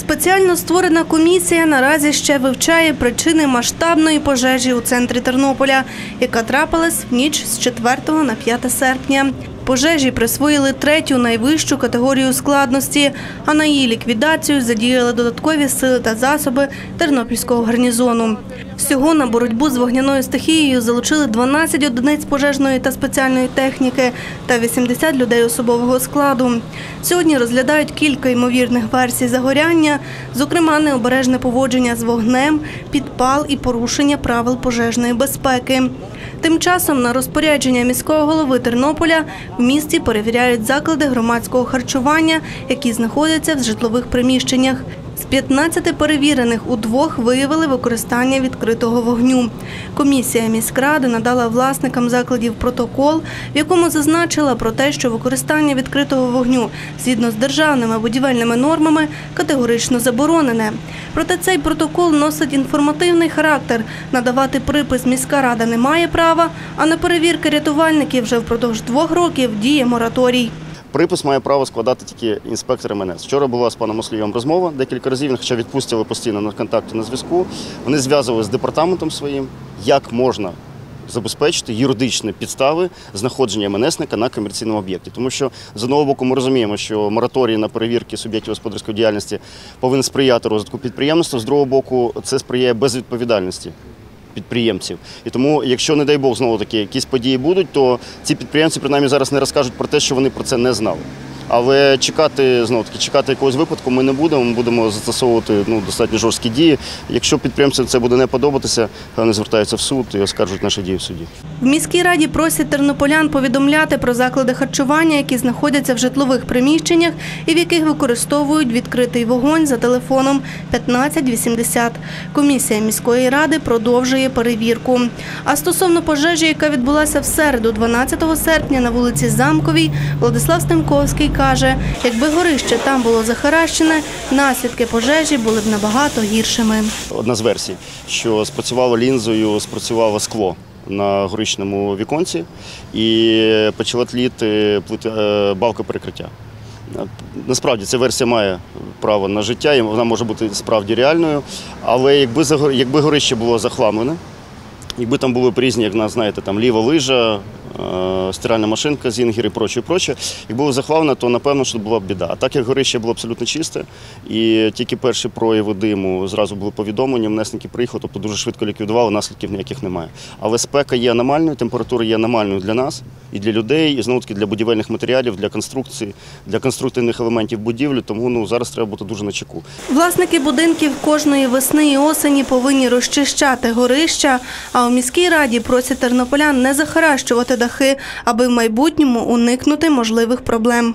Спеціально створена комісія наразі ще вивчає причини масштабної пожежі у центрі Тернополя, яка трапилась в ніч з 4 на 5 серпня. Пожежі присвоїли третю найвищу категорію складності, а на її ліквідацію задіяли додаткові сили та засоби Тернопільського гарнізону. Всього на боротьбу з вогняною стихією залучили 12 одиниць пожежної та спеціальної техніки та 80 людей особового складу. Сьогодні розглядають кілька ймовірних версій загоряння, зокрема необережне поводження з вогнем, підпал і порушення правил пожежної безпеки. Тим часом на розпорядження міського голови Тернополя в місті перевіряють заклади громадського харчування, які знаходяться в житлових приміщеннях. З 15 перевірених у двох виявили використання відкритого вогню. Комісія міськради надала власникам закладів протокол, в якому зазначила про те, що використання відкритого вогню згідно з державними будівельними нормами категорично заборонене. Проте цей протокол носить інформативний характер. Надавати припис міська рада не має права, а на перевірки рятувальників вже впродовж двох років діє мораторій. Припис має право складати тільки інспектор МНС. Вчора була з паном Мослієм розмова декілька разів, хоча відпустили постійно на контакті на зв'язку. Вони зв'язувалися з департаментом своїм, як можна забезпечити юридичні підстави знаходження МНСника на комерційному об'єкті. Тому що з одного боку ми розуміємо, що мораторій на перевірки суб'єктів господарської діяльності повинен сприяти розвитку підприємництва. З другого боку, це сприяє безвідповідальності підприємців. І тому, якщо, не дай Бог, знову таки якісь події будуть, то ці підприємці принаймні зараз не розкажуть про те, що вони про це не знали. Але чекати знову таки чекати якогось випадку ми не будемо. Ми будемо застосовувати ну достатньо жорсткі дії. Якщо підприємцям це буде не подобатися, вони звертаються в суд і оскаржують наші дії в суді. В міській раді просять тернополян повідомляти про заклади харчування, які знаходяться в житлових приміщеннях і в яких використовують відкритий вогонь за телефоном 1580. Комісія міської ради продовжує перевірку. А стосовно пожежі, яка відбулася в середу, 12 серпня на вулиці Замковій, Владислав Стемковський каже, якби горище там було захаращене, наслідки пожежі були б набагато гіршими. Одна з версій, що спрацювало лінзою, спрацювало скло на горичному віконці і почала тліти е, балка перекриття. Насправді ця версія має право на життя, і вона може бути справді реальною. Але якби якби горище було захламлене, якби там були різні, як нас знаєте, там ліва лижа, е, стиральна машинка, зінгер і проче, проче. Якби було захламлено, то напевно, що була б біда. А так як горище було абсолютно чисте, і тільки перші прояви диму зразу були повідомлені, внесники приїхали, тобто дуже швидко ліквідували, наслідків ніяких немає. Але спека є аномальною, температура є аномальною для нас і для людей, і знову таки для будівельних матеріалів, для конструкції, для конструктивних елементів будівлі. Тому ну зараз треба бути дуже на чеку. Власники будинків кожної весни і осені повинні розчищати горища, а у міській раді просять тернополян не захаращувати дахи, аби в майбутньому уникнути можливих проблем.